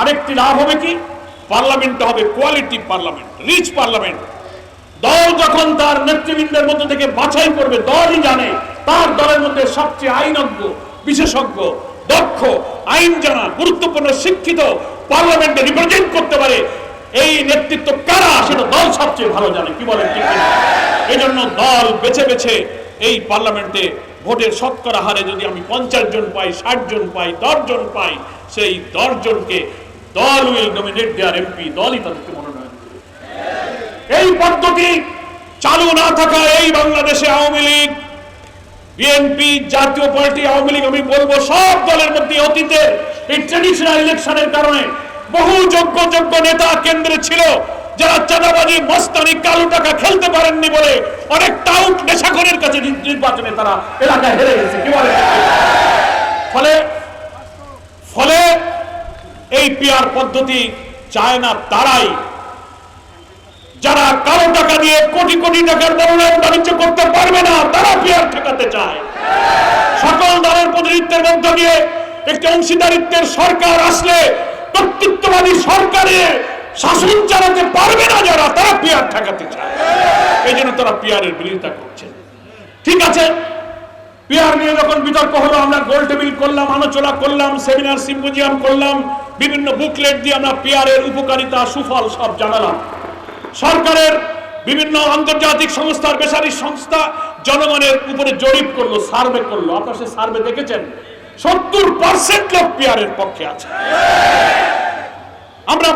আরেকটি লাভ হবে কি? পার্লামেন্ট হবে কোয়ালিটি পার্লামেন্ট, রিচ পার্লামেন্ট। দল যখন তার নেতৃবৃন্দের মধ্যে থেকে বাছাই করবে, দলই জানে তার দলের মধ্যে সবচেয়ে আইনজ্ঞ, বিশেষজ্ঞ, দক্ষ আইন জানা গুরুত্বপূর্ণ, শিক্ষিত পার্লামেন্টে রিপ্রেজেন্ট করতে পারে, এই নেতৃত্ব কারা? সেটা দল সবচেয়ে ভালো জানে, কি বলেন ঠিক? এই জন্য দল বেছে বেছে এই পার্লামেন্টে ভোটের শতকরা হারে যদি আমি পঞ্চাশ জন পাই, ষাট জন পাই, দশ জন পাই, সেই দশ জনকে দল উইল নমিনেট দেয়ার এমপি, দলই তাদেরকে মনোনয়ন এই পদ্ধতি চালু না থাকা এই বাংলাদেশে আওয়ামী লীগ বিএনপি জাতীয় পার্টি, আওয়ামী লীগ, আমি বলব সব দলের মধ্যে অতীতে এই ট্রেডিশনাল ইলেকশনের কারণে বহু যোগ্য যোগ্য নেতা কেন্দ্রে ছিল যারা চাঁদাবাজি, মস্তানি, কালো টাকা খেলতে পারেননি বলে অনেক টাউট নেশাখরের কাছে নির্বাচনে তারা এলাকায় হেরে গেছে। কি বলে? ফলে ফলে এই পিয়ার পদ্ধতি চায় না তারাই। যারা কালো টাকা দিয়ে কোটি কোটি টাকার মনোনয়ন বাণিজ্য করতে পারবে না, তারা পিয়ার ঠেকাতে চায়। সকল দলের প্রতিনিধিত্বের মধ্য দিয়ে একটি অংশীদারিত্বের সরকার আসলে কর্তৃত্ববাদী সরকারের শাসন চালাতে পারবে না যারা, তারা পিয়ার ঠেকাতে চায়। এই জন্য তারা পিয়ারের বিরোধিতা করছে। ঠিক আছে পিয়ার নিয়ে যখন বিতর্ক হলো, আমরা গোল টেবিল করলাম, আলোচনা করলাম, সেমিনার সিম্পোজিয়াম করলাম, বিভিন্ন বুকলেট দিয়ে আমরা পিয়ারের উপকারিতা, সুফল সব জানালাম। সরকারের বিভিন্ন আন্তর্জাতিক সংস্থার বেসারি সংস্থা জনগণের উপরে জরিপ করল, সার্ভে করল। আপনারা সে সার্ভে দেখেছেন? সত্তর পার্সেন্ট লোক পিয়ারের পক্ষে আছে। আমরা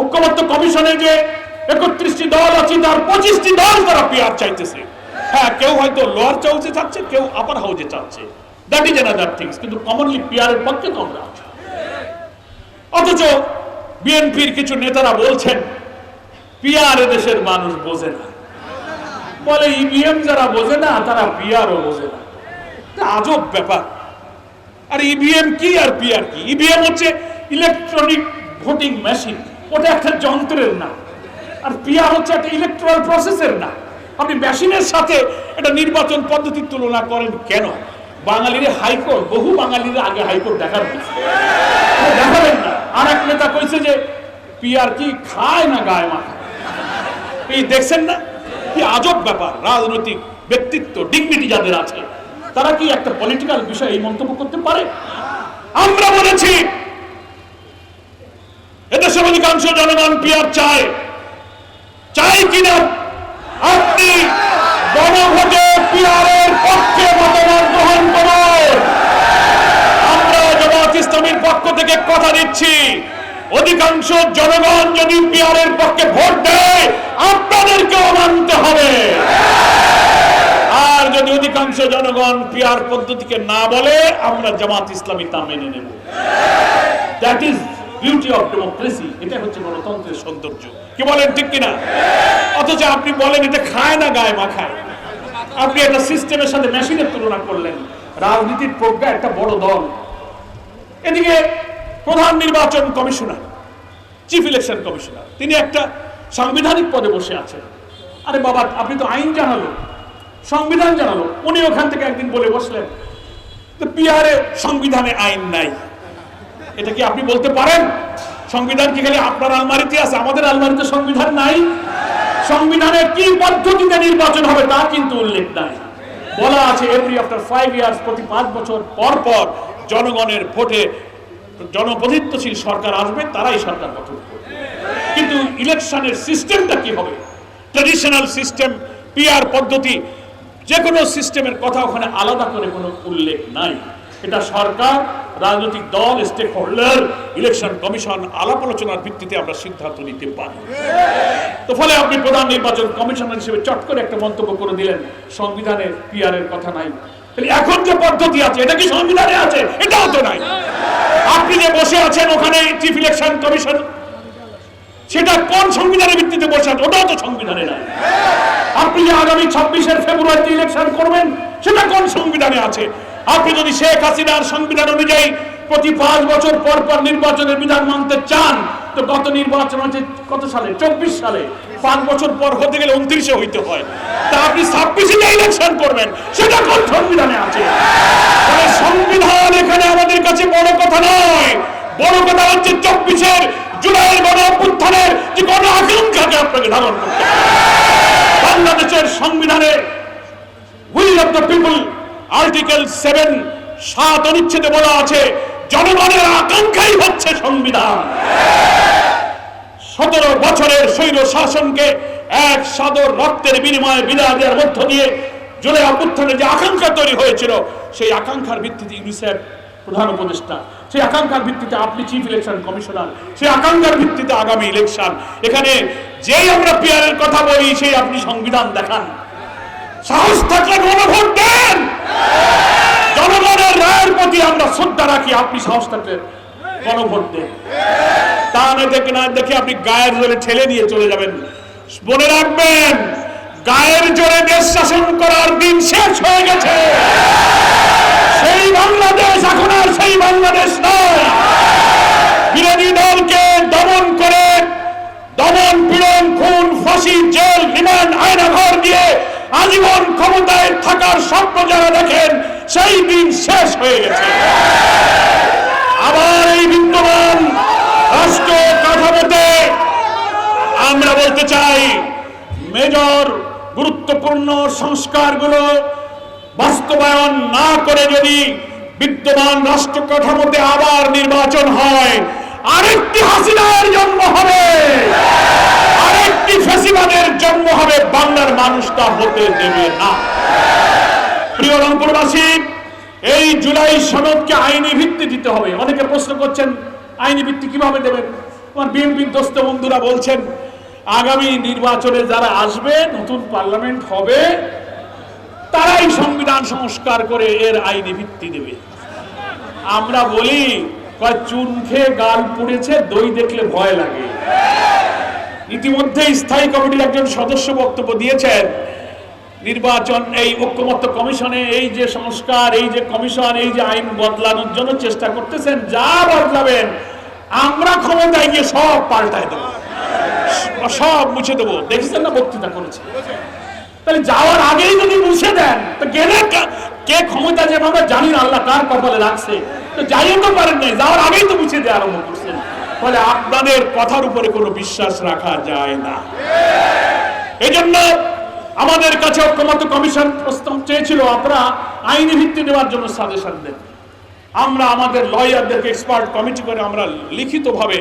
ঐক্যবদ্ধ কমিশনে যে একত্রিশটি দল আছে, তার পঁচিশটি দল তারা পিয়ার চাইতেছে। হ্যাঁ কেউ হয়তো লোয়ার চাউসে চাচ্ছে কেউ আপার হাউসে চাচ্ছে দ্যাট ইজ অ্যানাদার থিংস কিন্তু কমনলি পিয়ারের পক্ষে তো আমরা আছি। অথচ বিএনপির কিছু নেতারা বলছেন পিয়ার দেশের মানুষ বোঝে না। বলে ইভিএম যারা বোঝে না, তারা পিয়ারও বোঝে না। আজব ব্যাপার। আর ইভিএম কি আর পিআর কি? ইভিএম হচ্ছে ইলেকট্রনিক ভোটিং মেশিন ওটা একটা যন্ত্রের না আর পিআর হচ্ছে একটা ইলেকট্রাল প্রসেসের না আপনি মেশিনের সাথে এটা নির্বাচন পদ্ধতির তুলনা করেন কেন? বাঙালির হাইকোর্ট, বহু বাঙালির আগে হাইকোর্ট দেখার। দেখাবেন না। আর এক নেতা কইছে যে পিআর কি খায় না গায়ে মাখায় এই দেখছেন না? কি আজব ব্যাপার, রাজনৈতিক ব্যক্তিত্ব ডিগনিটি যাদের আছে, তারা কি একটা পলিটিক্যাল বিষয়ে এই মন্তব্য করতে পারে? আমরা বলেছি, এদেশের অধিকাংশ জনগণ পিয়ার চায়। চাই কিনা আপনি গণভোটে পিয়ারের পক্ষে মতামত গ্রহণ করুন। আমরা জামাত ইসলামীর পক্ষ থেকে কথা দিচ্ছি। অধিকাংশ জনগণ যদি পিয়ারের পক্ষে ভোট দেয়, আপনাদেরকেও মানতে হবে। আর যদি অধিকাংশ জনগণ পিয়ার পদ্ধতিকে না বলে, আমরা জামাত ইসলামী তা মেনে নেব। That is beauty of democracy এটা হচ্ছে গণতন্ত্রের সৌন্দর্য। কি বলেন, ঠিক কিনা? অথচ আপনি বলেন, এটা খায় না, গায়ে মাখায়। আপনি একটা সিস্টেমের সাথে মেশিনের তুলনা করলেন। রাজনীতির প্রজ্ঞা একটা বড় দল। এদিকে প্রধান নির্বাচন কমিশনার চিফ ইলেকশন কমিশনার তিনি একটা সাংবিধানিক পদে বসে আছেন। আরে বাবা, আপনি তো আইন জানালো, সংবিধান জানালো। উনি ওখান থেকে একদিন বলে বসলেন পিয়ারে সংবিধানে আইন নাই। এটা কি আপনি বলতে পারেন? সংবিধান কি খালি আপনার আলমারিতে আছে? আমাদের আলমারিতে সংবিধান নাই। সংবিধানে কি পদ্ধতিতে নির্বাচন হবে তা কিন্তু উল্লেখ নাই। বলা আছে এভরি আফটার ফাইভ ইয়ার্স প্রতি পাঁচ বছর পর পর জনগণের ভোটে জনপ্রতিনিধিত্বশীল সরকার আসবে, তারাই সরকার গঠন করবে। কিন্তু ইলেকশনের সিস্টেমটা কি হবে? ট্রেডিশনাল সিস্টেম পিআর পদ্ধতি যে কোনো সিস্টেমের কথা ওখানে আলাদা করে কোনো উল্লেখ নাই। এটা সরকার রাজনৈতিক দল স্টেক হোল্ডার ইলেকশন কমিশন আলাপ আলোচনার ভিত্তিতে আমরা সিদ্ধান্ত নিতে পারি। তো ফলে আপনি প্রধান নির্বাচন কমিশনার হিসেবে চট করে একটা মন্তব্য করে দিলেন, সংবিধানে পিআর এর কথা নাই। এখন যে পদ্ধতি আছে, এটা কি সংবিধানে আছে? এটাও তো নাই। আপনি যে বসে আছেন ওখানে চিফ ইলেকশন কমিশন সেটা কোন সংবিধানের ভিত্তিতে বসে আছে? ওটাও তো সংবিধানে নাই। আপনি যে আগামী ছাব্বিশের ফেব্রুয়ারিতে ইলেকশন করবেন, সেটা কোন সংবিধানে আছে? আপনি যদি শেখ হাসিনার সংবিধান অনুযায়ী প্রতি পাঁচ বছর পর পর নির্বাচনের বিধান মানতে চান, তো গত নির্বাচন হচ্ছে কত সালে? চব্বিশ সালে। পাঁচ বছর পর হতে গেলে উনত্রিশে হইতে হয়। তা আপনি ছাব্বিশে যে ইলেকশন করবেন। সেটা কোন সংবিধানে আছে? সংবিধান এখানে আমাদের কাছে বড় কথা নয়। বড় কথা হচ্ছে চব্বিশে ব্যক্তিগত আকাঙ্ক্ষাকে আপনাকে ধারণ করতে। বাংলাদেশের সংবিধানে will of the people article seven সাত অনুচ্ছেদে বলা আছে, জনগণের আকাঙ্ক্ষাই হচ্ছে সংবিধান। সতেরো বছরের স্বৈর শাসনকে এক সাদর রক্তের বিনিময়ে বিদায় দেওয়ার মধ্য দিয়ে জুলাই অভ্যুত্থানে যে আকাঙ্ক্ষা তৈরি হয়েছিল, সেই আকাঙ্ক্ষার ভিত্তিতে ইউনিসেফ প্রধান উপদেষ্টা, সেই আকাঙ্ক্ষার ভিত্তিতে আপনি চিফ ইলেকশন কমিশনার সেই আকাঙ্ক্ষার ভিত্তিতে আগামী ইলেকশন এখানে যেই আমরা পিয়ারের কথা বলি, সেই আপনি সংবিধান দেখান। সাহস থাকলে গণভোট দেন! জনগণের রায়ের প্রতি আমরা শ্রদ্ধা রাখি, আপনি সাহস গণভোট দেন। তা না দেখে না, দেখে আপনি গায়ের জোরে ঠেলে দিয়ে চলে যাবেন। মনে রাখবেন, গায়ের জোরে দেশ শাসন করার দিন শেষ হয়ে গেছে। সেই বাংলাদেশ এখন আর সেই বাংলাদেশ নয়। বিরোধী দলকে দমন করে, দমন পীড়ন, খুন, ফাঁসি, জেল, রিমান্ড আয়নাঘর দিয়ে আজীবন ক্ষমতায় থাকার স্বপ্ন যারা দেখেন, সেই দিন শেষ হয়ে গেছে। আবার এই বিদ্যমান রাষ্ট্র কাঠামোতে আমরা বলতে চাই, মেজর গুরুত্বপূর্ণ সংস্কারগুলো বাস্তবায়ন না করে যদি বিদ্যমান রাষ্ট্র কাঠামোতে আবার নির্বাচন হয়, আরেকটি হাসিনার জন্ম হবে। আরেকটি ফেসিবাদের জন্ম হবে বাংলার মানুষটা হতে দেবে না। প্রিয় রংপুরবাসী, এই জুলাই সনদকে আইনি ভিত্তি দিতে হবে। অনেকে প্রশ্ন করছেন, আইনি ভিত্তি কীভাবে দেবেন? আমার বিএনপির দোস্ত বন্ধুরা বলছেন, আগামী নির্বাচনে যারা আসবে, নতুন পার্লামেন্ট হবে, তারাই সংবিধান সংস্কার করে এর আইনি ভিত্তি দেবে। আমরা বলি, কয় চুন খেয়ে গাল পুড়েছে, দই দেখলে ভয় লাগে। ইতিমধ্যে স্থায়ী কমিটির একজন সদস্য বক্তব্য দিয়েছেন। নির্বাচন এই ঐক্যমত্য কমিশনে এই যে সংস্কার, এই যে কমিশন, এই যে আইন বদলানোর জন্য চেষ্টা করতেছেন, যা বদলাবেন, আমরা ক্ষমতায় গিয়ে সব পাল্টায় দেবো। সব মুছে দেবো। দেখেছেন না বক্তৃতা করেছে? তাহলে যাওয়ার আগেই যদি মুছে দেন, তো গেলে কে ক্ষমতা যে আমরা জানি না, আল্লাহ কার কপালে রাখছে। তো যাইও তো পারেন নাই, যাওয়ার আগেই তো মুছে দেওয়া আরম্ভ করছেন। ফলে আপনাদের কথার উপরে কোনো বিশ্বাস রাখা যায় না। এই জন্য আমাদের কাছে ঐক্যমত কমিশন প্রস্তাব চেয়েছিল আমরা আইনি ভিত্তি দেওয়ার জন্য সাজেশন দেন। আমরা আমাদের লয়ারদেরকে এক্সপার্ট কমিটি করে আমরা লিখিতভাবে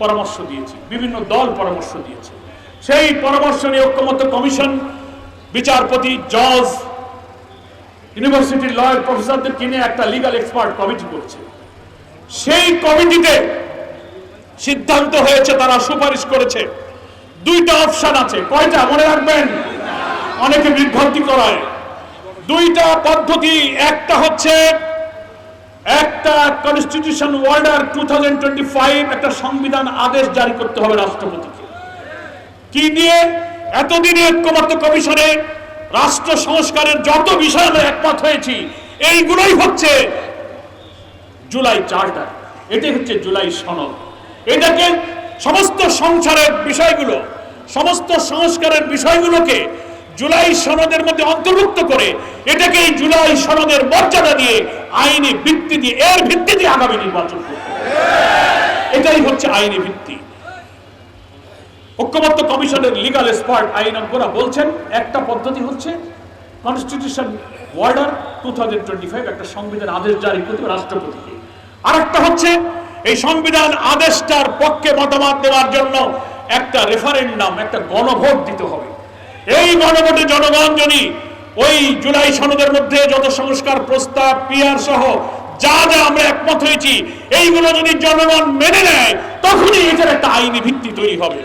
পরামর্শ দিয়েছি, বিভিন্ন দল পরামর্শ দিয়েছে। সেই পরামর্শ নিয়ে ঐক্যমত কমিশন বিচারপতি জজ, ইউনিভার্সিটির লয়ার প্রফেসরদের কিনে একটা লিগাল এক্সপার্ট কমিটি করছে। সেই কমিটিতে সিদ্ধান্ত হয়েছে, তারা সুপারিশ করেছে। দুইটা অপশন আছে। কয়টা? মনে রাখবেন, অনেকে বিভ্রান্তি করায়। দুইটা পদ্ধতি, একটা হচ্ছে, একটা কনস্টিটিউশন অর্ডার টু একটা সংবিধান আদেশ জারি করতে হবে রাষ্ট্রপতিকে। কি নিয়ে? এতদিনে ঐক্যমত্য কমিশনে রাষ্ট্র সংস্কারের যত বিষয় আমরা একমত হয়েছি, এইগুলোই হচ্ছে জুলাই চার্টার। এটাই হচ্ছে জুলাই সনদ। এটাকে সমস্ত সংসারের বিষয়গুলো, সমস্ত সংস্কারের বিষয়গুলোকে জুলাই সনদের মধ্যে অন্তর্ভুক্ত করে এটাকে এই জুলাই সনদের মর্যাদা দিয়ে, আইনি ভিত্তি দিয়ে, এর ভিত্তি দিয়ে আগামী নির্বাচন করতে এটাই হচ্ছে আইনি ভিত্তি। ঐক্যমত্য কমিশনের লিগাল এক্সপার্ট আইনজ্ঞরা বলছেন, একটা পদ্ধতি হচ্ছে কনস্টিটিউশন ওয়ার্ডার টু একটা সংবিধান আদেশ জারি করতে রাষ্ট্রপতিকে। আরেকটা হচ্ছে এই সংবিধান আদেশটার পক্ষে মতামত দেওয়ার জন্য একটা রেফারেন্ডাম একটা গণভোট দিতে হবে। এই গণভোটে জনগণ যদি ওই জুলাই সনদের মধ্যে যত সংস্কার প্রস্তাব পিয়ার সহ যা যা আমরা একমত হয়েছি, এইগুলো যদি জনগণ মেনে নেয়, তখনই এটার একটা আইনি ভিত্তি তৈরি হবে।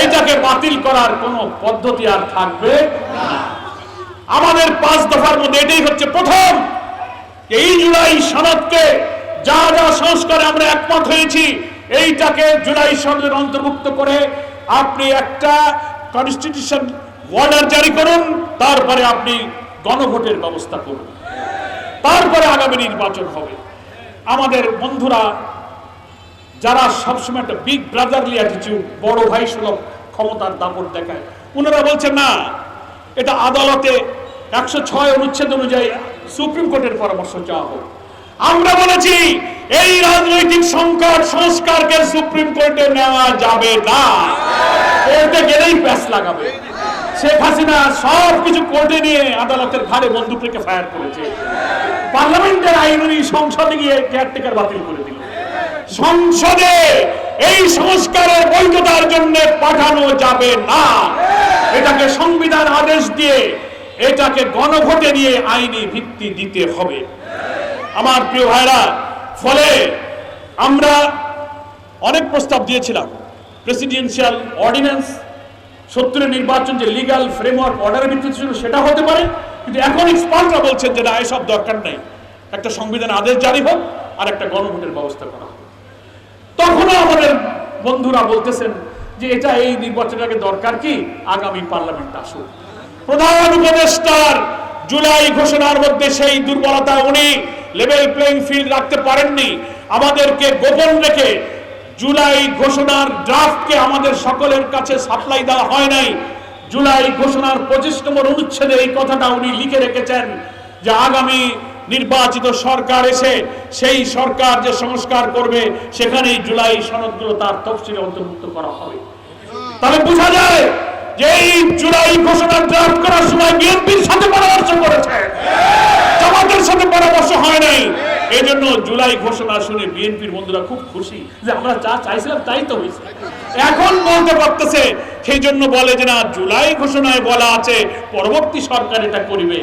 এইটাকে বাতিল করার কোনো পদ্ধতি আর থাকবে আমাদের পাঁচ দফার মধ্যে এটাই হচ্ছে প্রথম। এই জুলাই সনদকে যা যা সংস্কারে আমরা একমত হয়েছি, এইটাকে জুলাই সনদের অন্তর্ভুক্ত করে আপনি একটা কনস্টিটিউশন অর্ডার জারি করুন, তারপরে আপনি গণভোটের ব্যবস্থা করুন। তারপরে আগামী নির্বাচন হবে। আমাদের বন্ধুরা, যারা সবসময় একটা বিগ ব্রাদারলি অ্যাটিটিউড বড় ভাই সুলভ ক্ষমতার দাপট দেখায়, ওনারা বলছেন না, এটা আদালতে একশো ছয় অনুচ্ছেদ অনুযায়ী সুপ্রিম কোর্টের পরামর্শ চাওয়া হোক। আমরা বলেছি, এই রাজনৈতিক সংকট সংস্কারকে সুপ্রিম কোর্টে নেওয়া যাবে না। কোর্টে গেলেই প্যাস লাগাবে। শেখ হাসিনা সব কোর্টে নিয়ে আদালতের ঘাড়ে ফায়ার করেছে। পার্লামেন্টের সংসদে গিয়ে কেয়ারটেকার বাতিল করে দিল। সংসদে এই সংস্কারের বৈধতার জন্য পাঠানো যাবে না। এটাকে সংবিধান আদেশ দিয়ে, এটাকে গণভোটে নিয়ে আইনি ভিত্তি দিতে হবে। আমার প্রিয় ভাইরা, ফলে আমরা অনেক প্রস্তাব দিয়েছিলাম। প্রেসিডেন্সিয়াল অর্ডিন্যান্স সত্তরের নির্বাচন যে লিগাল ফ্রেমওয়ার্ক অর্ডারের ভিত্তিতে ছিল, সেটা হতে পারে, কিন্তু এখন এক্সপার্টরা বলছেন যে না, এসব দরকার নেই। একটা সংবিধান আদেশ জারি হোক আর একটা গণভোটের ব্যবস্থা করা হোক। তখনও আমাদের বন্ধুরা বলতেছেন যে এটা এই নির্বাচনের আগে দরকার কি? আগামী পার্লামেন্ট আসুক। প্রধান উপদেষ্টার জুলাই ঘোষণার মধ্যে সেই দুর্বলতা উনি লেভেল প্লেইং ফিল্ড রাখতে পারেননি। আমাদেরকে গোপন রেখে জুলাই ঘোষণার ড্রাফটকে আমাদের সকলের কাছে সাপ্লাই দেওয়া হয় নাই। জুলাই ঘোষণার পঁচিশ নম্বর অনুচ্ছেদে এই কথাটা উনি লিখে রেখেছেন যে আগামী নির্বাচিত সরকার এসে সেই সরকার যে সংস্কার করবে, সেখানেই জুলাই সনদগুলো তার তফসিলে অন্তর্ভুক্ত করা হবে। তাহলে বোঝা যায় যে এই জুলাই ঘোষণা ড্রাফট করার সময় বিএনপির সাথে পরামর্শ করেছে। জামাতের সাথে পরামর্শ হয় নাই। এই জন্য জুলাই ঘোষণা শুনে বিএনপির বন্ধুরা খুব খুশি যে আমরা যা চাইছিলাম তাই তো হয়েছে। এখন বলতে পারতেছে, সেই জন্য বলে যে না, জুলাই ঘোষণায় বলা আছে, পরবর্তী সরকার এটা করিবে।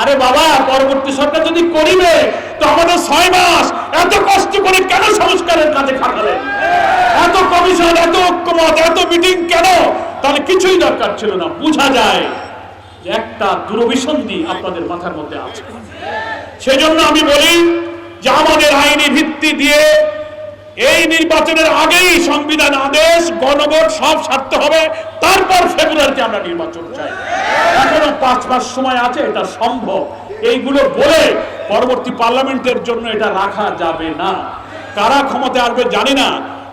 আরে বাবা, পরবর্তী সরকার যদি করিবে, তো আমাদের ছয় মাস এত কষ্ট করে কেন সংস্কারের কাজে খাটালেন? এত কমিশন, এত ঐক্যমত, এত মিটিং কেন তাহলে কিছুই দরকার ছিল না। বোঝা যায় যে একটা দুরভিসন্ধি আপনাদের মাথার মধ্যে আছে। সেজন্য আমি বলি যে আমাদের আইনি ভিত্তি দিয়ে এই নির্বাচনের আগেই সংবিধান আদেশ, গণভোট সব সারতে হবে। তারপর ফেব্রুয়ারিতে আমরা নির্বাচন চাই। এখনও পাঁচ মাস সময় আছে, এটা সম্ভব। এইগুলো বলে পরবর্তী পার্লামেন্টের জন্য এটা রাখা যাবে না। কারা ক্ষমতা আসবে জানি না।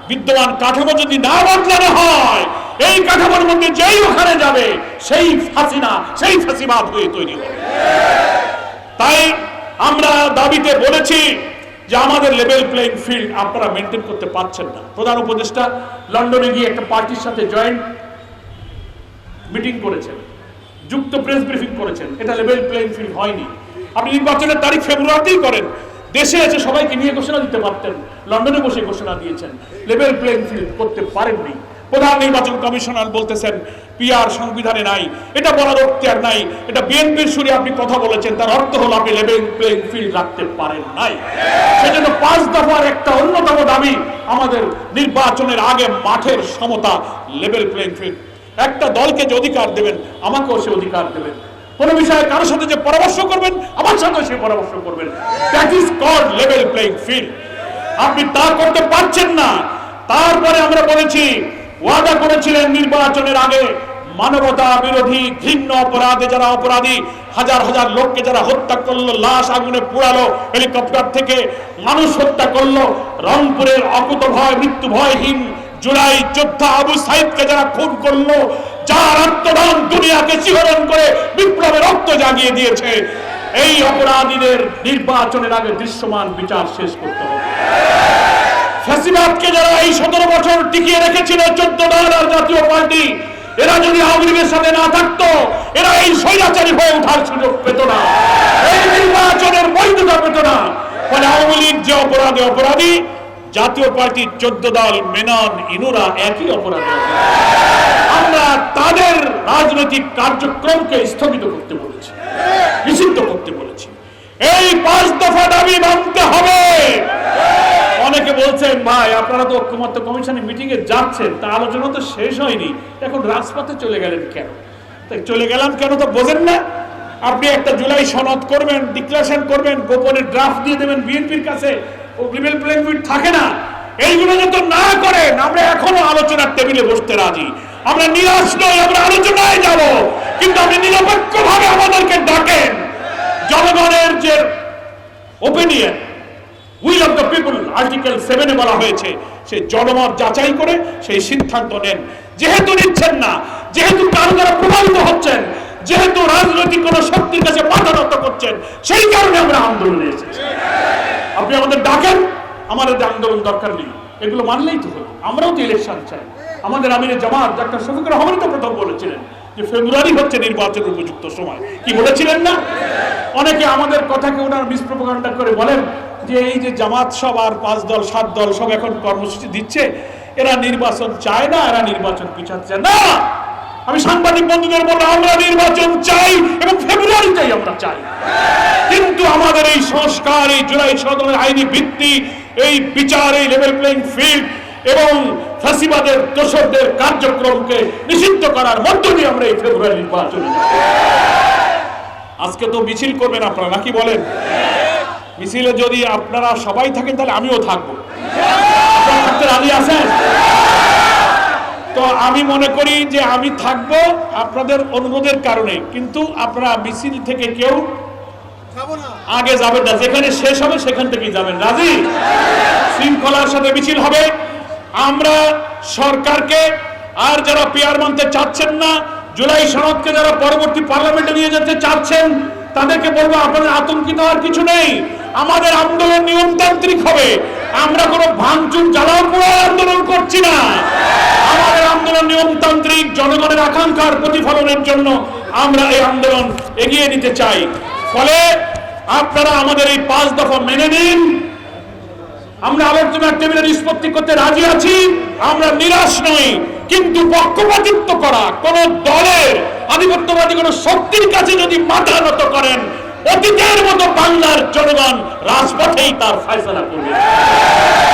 বিদ্যমান কাঠামো যদি না বদলানো হয় এই কাঠামোর মধ্যে যেই ওখানে যাবে, সেই ফাঁসিনা সেই ফাঁসিবাদ হয়ে তৈরি হবে। তাই আমরা দাবিতে বলেছি যে আমাদের লেভেল প্লেইং ফিল্ড আপনারা মেনটেন করতে পারছেন না। প্রধান উপদেষ্টা লন্ডনে গিয়ে একটা পার্টির সাথে জয়েন্ট মিটিং করেছেন, যুক্ত প্রেস ব্রিফিং করেছেন। এটা লেভেল প্লেইং ফিল্ড হয়নি। আপনি নির্বাচনের তারিখ ফেব্রুয়ারিতেই করেন। দেশে এসে সবাইকে নিয়ে ঘোষণা দিতে পারতেন। লন্ডনে বসে ঘোষণা দিয়েছেন। লেভেল প্লেইং ফিল্ড করতে পারেননি। প্রধান নির্বাচন কমিশনার বলতেছেন, পিআর সংবিধানে নাই, এটা বলার অক্তিয়ার নাই, এটা বিএনপির সুরে আপনি কথা বলেছেন, তার অর্থ হলো আপনি লেভেল প্লেইং ফিল্ড রাখতে পারেন নাই। সেজন্য পাঁচ দফার একটা অন্যতম দাবি আমাদের নির্বাচনের আগে মাঠের সমতা লেভেল প্লেইং ফিল্ড একটা দলকে যে অধিকার দেবেন, আমাকেও সে অধিকার দেবেন। কোন বিষয়ে কারোর সাথে যে পরামর্শ করবেন, আমার সাথে সে পরামর্শ করবেন। That is called level playing field আপনি তা করতে পারছেন না। তারপরে আমরা বলেছি ওয়াদা করেছিলেন নির্বাচনের আগে মানবতা বিরোধী ঘৃণ্য অপরাধে যারা অপরাধী, হাজার হাজার লোককে যারা হত্যা করল, লাশ আগুনে পোড়ালো, হেলিকপ্টার থেকে মানুষ হত্যা করল, রংপুরের অকুত ভয় মৃত্যু ভয়হীন জুলাই যোদ্ধা আবু সাইদকে যারা খুন করল, যার আত্মদান দুনিয়াকে শিহরণ করে বিপ্লবের রক্ত জাগিয়ে দিয়েছে। এই অপরাধীদের নির্বাচনের আগে দৃশ্যমান বিচার শেষ করতে হবে। ফ্যাসিবাদকে যারা এই সতেরো বছর টিকিয়ে রেখেছিল, চোদ্দ দল আর জাতীয় পার্টি, এরা যদি আওয়ামী সাথে না থাকতো, এরা এই স্বৈরাচারী হয়ে ওঠার সুযোগ পেত না। এই নির্বাচনের বৈধতা পেত না। ফলে আওয়ামী লীগ যে অপরাধে অপরাধী, জাতীয় পার্টির চোদ্দ দল, মেনন, ইনুরা একই অপরাধে। আমরা তাদের রাজনৈতিক কার্যক্রমকে স্থগিত করতে বলেছি, নিষিদ্ধ করতে বলেছি। এই পাঁচ দফা দাবি মানতে হবে। অনেকে বলছেন, ভাই, আপনারা তো ঐক্যমত্য কমিশনের মিটিং এ যাচ্ছেন, তা আলোচনা তো শেষ হয়নি। এখন রাজপথে চলে গেলেন কেন? তাই চলে গেলাম কেন তো বোঝেন না। আপনি একটা জুলাই সনদ করবেন, ডিক্লারেশন করবেন, গোপনে ড্রাফট দিয়ে দেবেন বিএনপির কাছে। লেভেল প্লেইং ফিল্ড থাকে না। এইগুলো যত না করেন, আমরা এখনও আলোচনার টেবিলে বসতে রাজি। আমরা নিরাশ নই, আমরা আলোচনায় যাব। কিন্তু আপনি নিরপেক্ষভাবে আমাদেরকে ডাকেন। জনগণের যে opinion will of the people article সেভেনে বলা হয়েছে সেই জনমত যাচাই করে সেই সিদ্ধান্ত নেন। যেহেতু নিচ্ছেন না, যেহেতু কারও দ্বারা প্রভাবিত হচ্ছেন, যেহেতু রাজনৈতিক কোন শক্তির কাছে মাথা নত করছেন, সেই কারণে আমরা আন্দোলনে এসেছি। আপনি আমাদের ডাকেন, আমাদের আন্দোলন দরকার নেই, এগুলো মানলেই তো হলো। আমরাও তো ইলেকশন চাই। আমাদের আমিরের জামাত, ডাক্তার শফিকুর রহমান তো প্রথম বলেছিলেন যে ফেব্রুয়ারি হচ্ছে নির্বাচন উপযুক্ত সময়। কি বলেছিলেন না? অনেকে আমাদের কথাকে ওনার মিসপ্রোপাগান্ডা করে বলেন যে এই যে জামাত সব আর পাঁচ দল, সাত দল সব এখন কর্মসূচি দিচ্ছে, এরা নির্বাচন চায় না, এরা নির্বাচন পিছাচ্ছে না। আমি সাংবাদিক বন্ধুদের বলব, আমরা নির্বাচন চাই এবং ফেব্রুয়ারিতেই আমরা চাই। কিন্তু আমাদের এই সংস্কার, এই জুলাই সদনের আইনি ভিত্তি, এই বিচার, এই লেভেল প্লেইং ফিল্ড এবং ফাঁসিবাদের দোষরদের কার্যক্রমকে নিষিদ্ধ করার মধ্য দিয়ে আমরা এই ফেব্রুয়ারি নির্বাচনে। আজকে তো মিছিল করবেন আপনারা, নাকি বলেন? মিছিলে যদি আপনারা সবাই থাকেন তাহলে আমিও থাকব। আপনারা থাকতে রাজি আছেন? তো আমি মনে করি যে আমি থাকব আপনাদের অনুরোধের কারণে কিন্তু আপনারা মিছিল থেকে কেউ আগে যাবেন না। যেখানে শেষ হবে সেখান থেকেই যাবেন। রাজি? শৃঙ্খলার সাথে মিছিল হবে। আমরা সরকারকে আর যারা পেয়ার মানতে চাচ্ছেন না জুলাই সনদকে যারা পরবর্তী পার্লামেন্টে নিয়ে যেতে চাচ্ছেন তাদেরকে বলব আপনাদের আতঙ্কিত হওয়ার কিছু নেই। আমাদের আন্দোলন নিয়মতান্ত্রিক হবে। আমরা কোনো ভাঙচুর, জ্বালাও পোড়াও আন্দোলন করছি না। আমাদের আন্দোলন নিয়মতান্ত্রিক, জনগণের আকাঙ্ক্ষার প্রতিফলনের জন্য আমরা এই আন্দোলন এগিয়ে নিতে চাই। ফলে আপনারা আমাদের এই পাঁচ দফা মেনে নিন। আমরা আলোচনার টেবিলে নিষ্পত্তি করতে রাজি আছি, আমরা নিরাশ নই, কিন্তু পক্ষপাতিত্ব করা কোন দলের, আধিপত্যবাদী কোন শক্তির কাছে যদি মাথা নত করেন অতীতের মতো বাংলার জনগণ রাজপথেই তার ফয়সলা করবে।